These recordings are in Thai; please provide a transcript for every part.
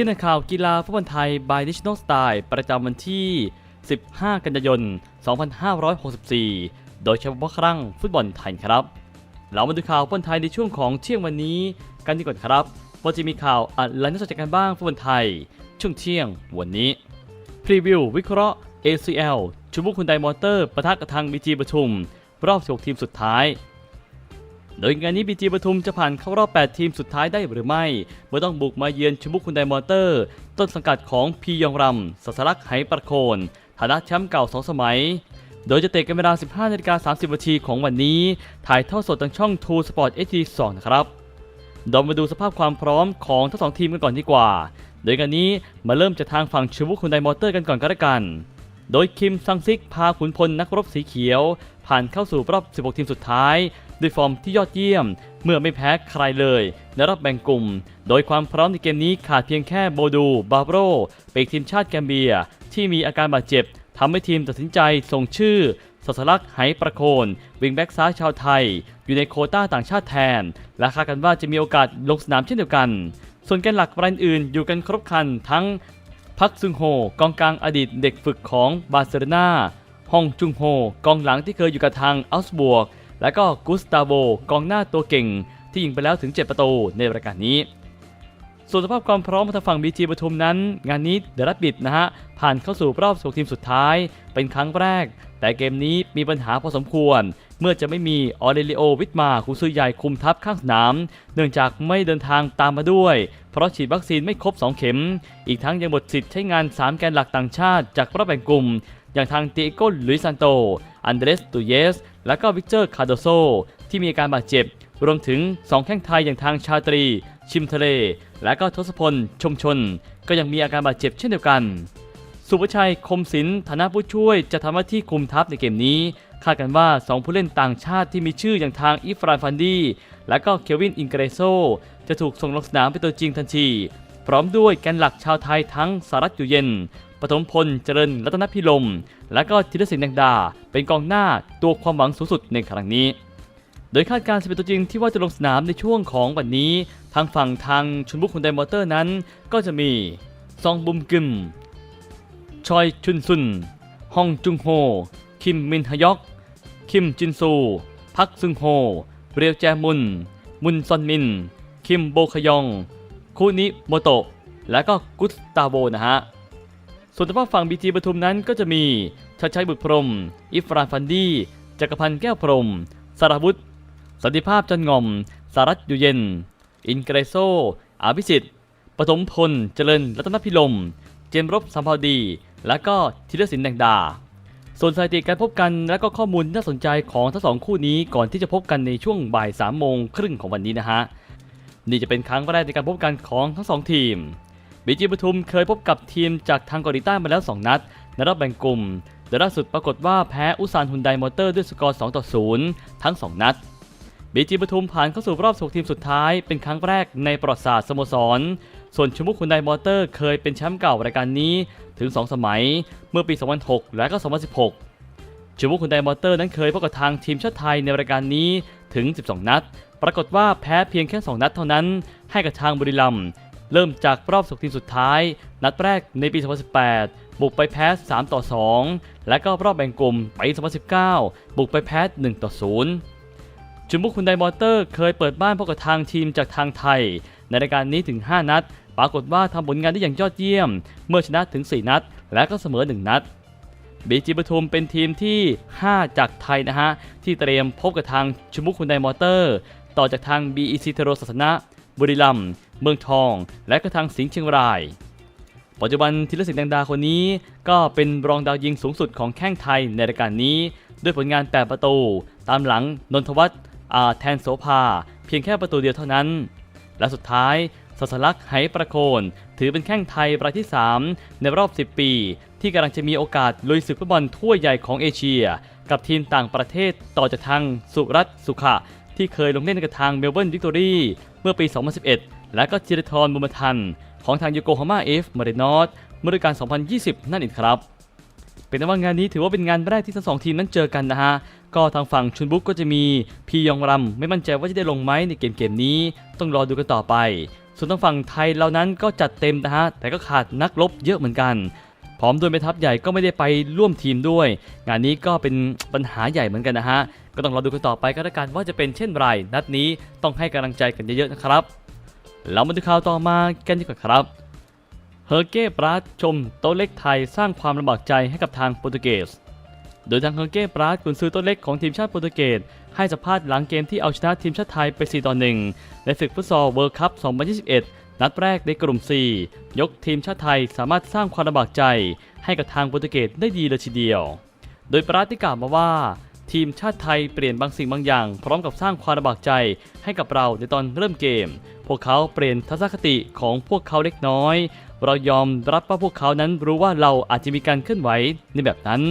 ที่นักข่าวกีฬาฟุตบอลไทย by National Style ประจำวันที่ 15 กันยายน 2564 โดยเฉพาะครั้งฟุตบอลไทยครับ เรามาดูข่าวฟุตบอลไทยในช่วงของเที่ยงวันนี้กันดีกว่าครับว่าจะมีข่าวอะไรน่าสนใจกันบ้างฟุตบอลไทย ช่วงเที่ยงวันนี้ พรีวิว วิเคราะห์ ACL ชุบุกคุณไดมอเตอร์ประทะกับทางบีจีปทุม รอบ 16 ทีมสุดท้าย โดยงานนี้บีจีปทุมจะผ่านเข้ารอบ 8 ทีมสุดท้ายได้หรือไม่ เมื่อต้องบุกมาเยือนชุบุกคุณไดมอเตอร์ ต้นสังกัดของพียองรำสัสลักไหประโคน ฐานะแชมป์เก่า 2 สมัย โดยจะเตะกันเวลา 15นาฬิกา30นาทีของวันนี้ ถ่ายทอดสดทางช่อง True Sport HD 2นะครับเรามาดูสภาพความพร้อมของทั้งสองทีมกันก่อนดีกว่า โดยกันนี้มาเริ่มจากทางฝั่งชูบุคุนไดมอเตอร์กันก่อนก็แล้วกัน โดยคิมซังซิกพาขุนพลนักรบสีเขียว ผ่านเข้าสู่รอบ 16 ทีมสุดท้าย ด้วยฟอร์มที่ยอดเยี่ยม เมื่อไม่แพ้ใครเลยในรอบแบ่งกลุ่ม โดยความพร้อมในเกมนี้ขาดเพียงแค่โบดู บาโบรเปกทีมชาติแกมเบีย ที่มีอาการบาดเจ็บทำให้ทีมตัดสินใจส่งชื่อสัสลักไหประโคน วิงแบ็กซ้ายชาวไทย อยู่ในโคต้าต่างชาติแทน และคาดกันว่าจะมีโอกาสลงสนามเช่นเดียวกัน ส่วนแกนหลักรายอื่นอยู่กันครบคันทั้งพักซึงโฮกองกลางอดีตเด็กฝึกของบาร์เซโลนาฮองจุงโฮกองหลังที่เคยอยู่กับทางอัลส์บวก และก็กุสตาโวกองหน้าตัวเก่ง ที่ยิงไปแล้วถึง 7 ประตูในรายการนี้ ส่วนสภาพความพร้อมของทางฝั่งบีจีปทุมนั้น งานนี้เดรัดบิดนะฮะ ผ่านเข้าสู่รอบ16ทีมสุดท้าย เป็นครั้งแรก แต่เกมนี้มีปัญหาพอสมควร เมื่อจะไม่มีออเรลิโอวิทมาคุซือใหญ่คุมทัพข้างสนาม เนื่องจากไม่เดินทางตามมาด้วย เพราะฉีดวัคซีนไม่ครบ 2 เข็ม อีกทั้งยังหมดสิทธิ์ใช้งาน 3 แกนหลักต่างชาติจากรอบแบ่งกลุ่ม อย่างทางเตโกลุยซันโต อันเดรสตูเยส และก็วิกเตอร์คาโดโซ ที่มีอาการบาดเจ็บ รวมถึง 2 แข้งไทยอย่างทางชาตรี ชิมทะเล และก็ทศพล ชมชน ก็ยังมีอาการบาดเจ็บเช่นเดียวกัน สุภชัยคมศิลป์ฐานะผู้ช่วยจะทำหน้าที่คุมทัพในเกมนี้คาดกันว่า 2 ผู้เล่นต่างชาติที่มีชื่ออย่างทางอิฟรานฟันดีและก็เควินอิงเกรโซ จะถูกส่งลงสนามเป็นตัวจริงทันที พร้อมด้วยแกนหลักชาวไทยทั้งสารัตอยู่เย็น ปฐมพลเจริญรัตนพิลม และก็ธีรศิลป์แดงดา เป็นกองหน้าตัวความหวังสูงสุดในครั้งนี้ โดยคาดการณ์11ตัวจริงที่ว่าจะลงสนามในช่วงของวันนี้ ทางฝั่งทางชุนบุกคุนไดมอเตอร์นั้น ก็จะมีซองบุมกึม ชอยชุนซุน ฮองจุงโฮ คิมมินฮยอก คิมจินซู พักซึงโฮ เรียวแจมุน มุนซอนมิน คิมโบคยองคุนิโมโตะ และก็กุสตาโวนะฮะ ส่วนทางฝั่งบีจีปทุมนั้นก็จะมีชัดชัยบุตรพรม อิฟรานฟันดี้จักรพันธ์แก้วพรมสารวุฒิสันติภาพจันงอม สารัตอยู่เย็น อินเกรโซอาภิสิทธิ์ปฐมพล เจริญรัตนพิลม เจมรบสัมภาวดี และก็ธีรศิลป์แดงดา ส่วนสถิติการพบกันและก็ข้อมูลน่าสนใจของทั้งสองคู่นี้ก่อนที่จะพบกันในช่วงบ่าย3โมงครึ่งของวันนี้นะฮะ นี่จะเป็นครั้งแรกในการพบกันของทั้งสองทีม บีจีปทุมเคยพบกับทีมจากทางเกาหลีใต้มาแล้ว 2 นัดในรอบแบ่งกลุ่มแต่ล่าสุดปรากฏว่าแพ้อุซานฮุนไดมอเตอร์ด้วยสกอร์2ต่อ0ทั้ง 2 นัดบีจีปทุมผ่านเข้าสู่รอบ16ทีมสุดท้ายเป็นครั้งแรกในประวัติศาสตร์สโมสร ส่วนชมุกฮุนไดมอเตอร์เคยเป็นแชมป์เก่ารายการนี้ถึง 2 สมัย เมื่อปี 2006 และก็ 2016ชูบุคุณไดมอเตอร์นั้นเคยพบกับทางทีมชาติไทยในรายการนี้ถึง 12 นัด ปรากฏว่าแพ้เพียงแค่ 2 นัดเท่านั้นให้กับทางบุรีรัมย์ เริ่มจากรอบสุกทีมสุดท้าย นัดแรกในปี 2018 บุกไปแพ้ 3 ต่อ 2 และก็รอบแบ่งกลุ่มปี 2019 บุกไปแพ้ 1 ต่อ 0 จุมบุกคุณไดมอเตอร์เคยเปิดบ้านพบกับทางทีมจากทางไทย ในรายการนี้ถึง 5 นัด ปรากฏว่าทำผลงานได้อย่างยอดเยี่ยม เมื่อชนะถึง 4 นัด และก็เสมอ 1 นัดบีจีปทุมเป็นทีมที่ 5 จากไทยนะฮะ ที่เตรียมพบกับทางชุมุกคุณไดมอเตอร์ ต่อจากทาง BEC เทโรศาสนะบุรีรัมย์ เมืองทอง และก็ทางสิงห์เชียงราย ปัจจุบันธีรศิลป์แดงดาคนนี้ ก็เป็นรองดาวยิงสูงสุดของแข้งไทยในรายการนี้ ด้วยผลงาน 8 ประตู ตามหลังนนทวัฒน์อาแทนโสภา เพียงแค่ประตูเดียวเท่านั้น และสุดท้ายสัสลักษ์ไหประโคน ถือเป็นแข้งไทยรายที่ 3 ในรอบ 10 ปี ที่กำลังจะมีโอกาสลุยศึกฟุตบอลทั่วใหญ่ของเอเชีย กับทีมต่างประเทศต่อจากทางสุรัตน์สุขะ ที่เคยลงเล่นกับทางเมลเบิร์นวิกตอรี่เมื่อปี 2011 และก็จิรทรบุญมทัน ของทางโยโกฮาม่าเอฟมาเรนอสเมื่อฤดูกาล 2020 นั่นเองครับ เป็นว่างานนี้ถือว่าเป็นงานแรกที่ทั้งสองทีมนั้นเจอกันนะฮะ ก็ทางฝั่งชุนบุกก็จะมีพียองรำไม่มั่นใจว่าจะได้ลงไหมในเกมเกมนี้ ต้องรอดูกันต่อไป ส่วนทางฝั่งไทยเรานั้นก็จัดเต็มนะฮะ แต่ก็ขาดนักรบเยอะเหมือนกันพร้อมด้วยแม่ทัพใหญ่ก็ไม่ได้ไปร่วมทีมด้วย งานนี้ก็เป็นปัญหาใหญ่เหมือนกันนะฮะ ก็ต้องรอดูกันต่อไปก็แล้วกันว่าจะเป็นเช่นไร นัดนี้ต้องให้กำลังใจกันเยอะๆนะครับ เรามาดูข่าวต่อมากันดีกว่าครับ เฮอร์เก้ปราดชมโต๊ะเล็กไทยสร้างความลำบากใจให้กับทางโปรตุเกส โดยทางเฮอร์เก้ปราดกุนซือโต๊ะเล็กของทีมชาติโปรตุเกส ให้สัมภาษณ์หลังเกมที่เอาชนะทีมชาติไทยไป 4 ต่อ 1 ในศึกฟุตซอลเวิลด์คัพ 2021 นัดแรกในกลุ่ม 4 ยกทีมชาติไทยสามารถสร้างความลำบากใจให้กับทางโปรตุเกสได้ดีเลยทีเดียว โดยปราดที่กล่าวมาว่า ทีมชาติไทยเปลี่ยนบางสิ่งบางอย่าง พร้อมกับสร้างความลำบากใจให้กับเราในตอนเริ่มเกม พวกเขาเปลี่ยนทัศนคติของพวกเขาเล็กน้อย เรายอมรับว่าพวกเขานั้นรู้ว่าเราอาจจะมีการเคลื่อนไหวในแบบนั้น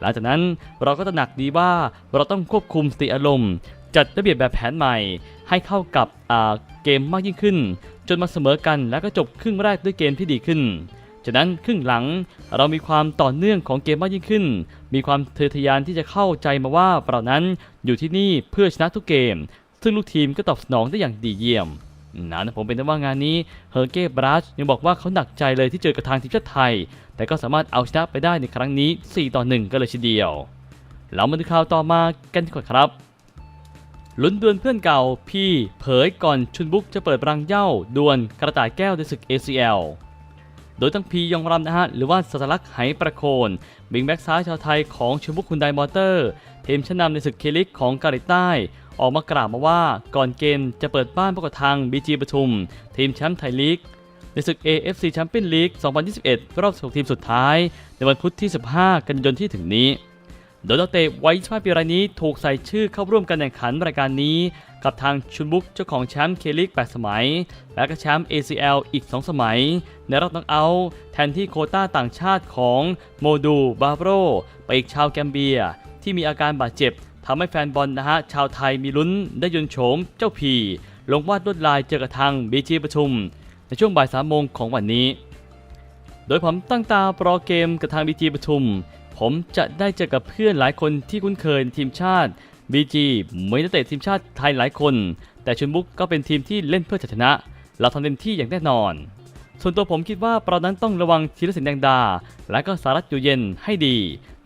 หลังจากนั้นเราก็ตระหนักดีว่าเราต้องควบคุมสติอารมณ์ จัดระเบียบแบบแผนใหม่ ให้เข้ากับเกมมากยิ่งขึ้น จนมาเสมอกันแล้วก็จบครึ่งแรกด้วยเกมที่ดีขึ้น จากนั้นครึ่งหลังเรามีความต่อเนื่องของเกมมากยิ่งขึ้น มีความเทอทะยานที่จะเข้าใจมาว่าเรานั้นอยู่ที่นี่เพื่อชนะทุกเกม ซึ่งลูกทีมก็ตอบสนองได้อย่างดีเยี่ยมนะผมเป็นต่ว่างานนี้เฮอร์เก้บรัชยังบอกว่าเขาหนักใจเลยที่เจอกับทางทีมชาติไทย แต่ก็สามารถเอาชนะไปได้ในครั้งนี้ 4 ต่อ 1 ก็เลยทีเดียว เรามาดูข่าวต่อมากันดีกว่าครับลุ้นดวลเพื่อนเก่าพี่เผยก่อนชุนบุกจะเปิดรังเย้าดวลกระต่ายแก้วในศึก ACL โดยทั้งพียองรำนะฮะหรือว่าสัสลักษ์ไหประโคนบิงแบ็กซ้ายชาวไทยของชุนบุกคุณไดมอเตอร์ทีมชั้นนำในศึกเคลิกของเกาหลีใต้ ออกมากล่าวมาว่าก่อนเกมจะเปิดบ้านพบกับทาง BG ปทุม ทีมแชมป์ไทยลีกในศึก AFC Champions League 2021 รอบ 16 ทีมสุดท้าย ในวันพุธที่ 15 กันยายนที่ถึงนี้ โดยนักเตะวัย25ปีรายนี้ถูกใส่ชื่อเข้าร่วมการแข่งขันรายการนี้ กับทางชุนบุกเจ้าของแชมป์เคลิก8สมัย และก็แชมป์ ACL อีก 2 สมัย ในรอบน็อกเอาท์แทนที่โคต้าต่างชาติของโมดูบาโรไปอีกชาวแกมเบีย ที่มีอาการบาดเจ็บทำให้แฟนบอลนะฮะชาวไทยมีลุ้นได้ยนโฉมเจ้าพีลงวาดลวดลายเจอกับทางบีจีประชุม ในช่วงบ่ายสามโมงของวันนี้ โดยผมตั้งตาปรเกมกับทาง BG ปทุม ผมจะได้เจอกับเพื่อนหลายคนที่คุ้นเคยทีมชาติ BG ไม่นักเตะทีมชาติไทยหลายคน แต่ชุนบุกก็เป็นทีมที่เล่นเพื่อชัยชนะ เราทำเต็มที่อย่างแน่นอน ส่วนตัวผมคิดว่าเรานั้นต้องระวังธีรศิลป์แดงดา และก็สารัตอยู่เย็นให้ดี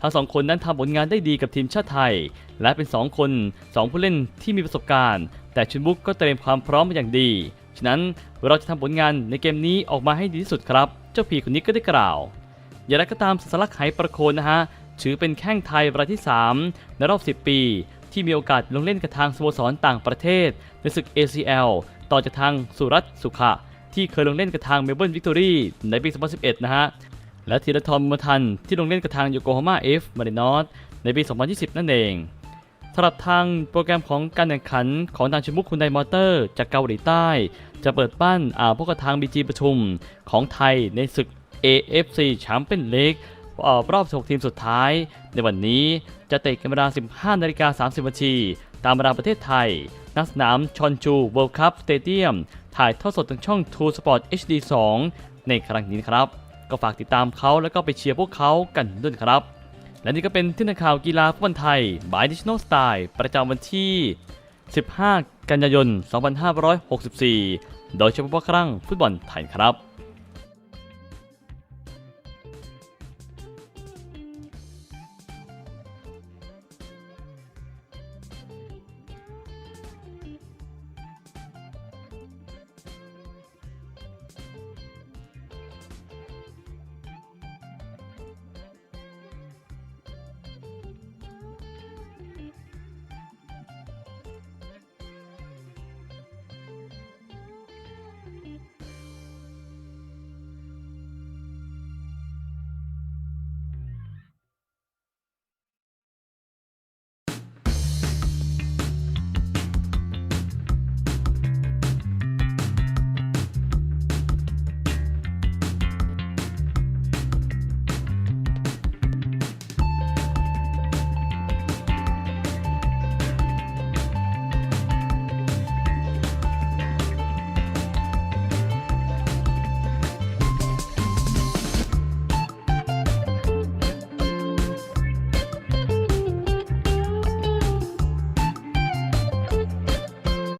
ทั้งสองคนนั้นทำผลงานได้ดีกับทีมชาติไทย และเป็นสองคนสองผู้เล่นที่มีประสบการณ์ แต่ชุนบุกก็เตรียมความพร้อมมาอย่างดี ฉะนั้นเราจะทำผลงานในเกมนี้ออกมาให้ดีที่สุดครับ เจ้าผีคนนี้ก็ได้กล่าว อย่างไรก็ตามสลักไหประโคนนะฮะถือเป็นแข้งไทยรายที่ 3 ในรอบ 10 ปี ที่มีโอกาสลงเล่นกับทางสโมสรต่างประเทศในศึก ACL ต่อจากทางสุรัตน์สุขะ ที่เคยลงเล่นกับทางเมลเบิร์นวิกตอรี่ในปี 2011 นะฮะ และธีรทรบุญมาทันที่ลงเล่นกับทางโยโกฮาม่าเอฟมารินอสในปี 2020 นั่นเองสำหรับทางโปรแกรมของการแข่งขันของทางชิมุกคุณไดมอเตอร์ จากเกาหลีใต้ จะเปิดบ้านอ่าพวกกับทาง BG ประชุมของไทยในศึก AFC แชมเปี้ยนลีก รอบ 16 ทีมสุดท้าย ในวันนี้จะเตะกันเวลา 15นาฬิกา30นาทีตามเวลาประเทศไทยณสนามชอนจูเวิลด์คัพสเตเดียมถ่ายทอดสดทางช่อง True Sport HD 2 ในครั้งนี้ครับ ก็ฝากติดตามเขาแล้วก็ไปเชียร์พวกเขากันด้วยครับ และนี่ก็เป็นที่นักข่าวกีฬาฟุตบอลไทย by National Style ประจำวันที่ 15 กันยายน 2564 โดยเฉพาะครั้งฟุตบอลไทยครับ